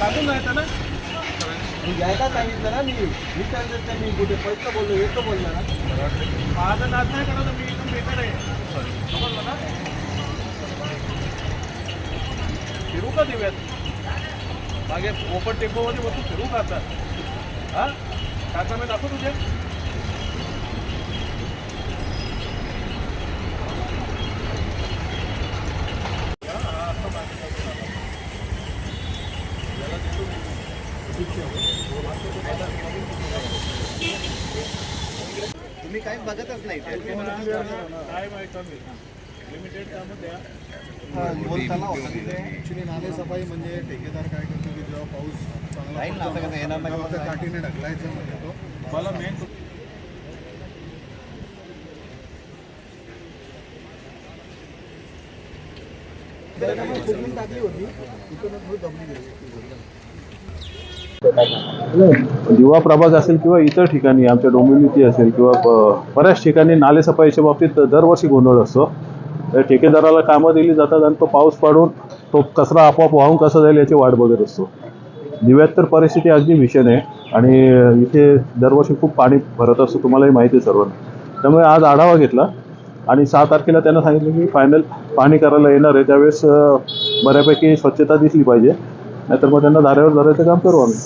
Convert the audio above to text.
काढून जायचं ना? मी घ्यायला सांगितलं ना मी विचारलं तर मी कुठे पैसे बोललो येतो बोललो ना. माझं नाच नाही करत मी इथून बेकार आहे. समजलं ना? फिरू का देऊयात मागे ओपन टेम्पोमध्ये बसून फिरू का आता? हा? काका मी दाखवू तुझे. तुम्ही काही बघतच नाही. लिमिटेड कामं द्या सफाई म्हणजे ठेकेदार काय करतो की जेव्हा पाऊस चांगला येणार नाही काठीने ढकलायचं म्हणजे तो. मला मेन टाकली होती. इकडून दबली गेली. दिवा प्रभाग असेल किंवा इतर ठिकाणी आमच्या डोंबिवलीची असेल किंवा बऱ्याच ठिकाणी नालेसफाईच्या बाबतीत दरवर्षी गोंधळ असतो. तर ठेकेदाराला कामं दिली जातात आणि तो पाऊस पाडून तो कचरा आपोआप वाहून कसा जाईल याची वाट बघत असतो. दिव्यात तर परिस्थिती अगदी भीषण आहे आणि इथे दरवर्षी खूप पाणी भरत असतो तुम्हालाही माहिती आहे सर्वांना. त्यामुळे आज आढावा घेतला आणि सहा तारखेला त्यांना सांगितलं की फायनल पाणी करायला येणार आहे. त्यावेळेस बऱ्यापैकी स्वच्छता दिसली पाहिजे. नाहीतर मग त्यांना धारेवर धरायचं काम करू आम्ही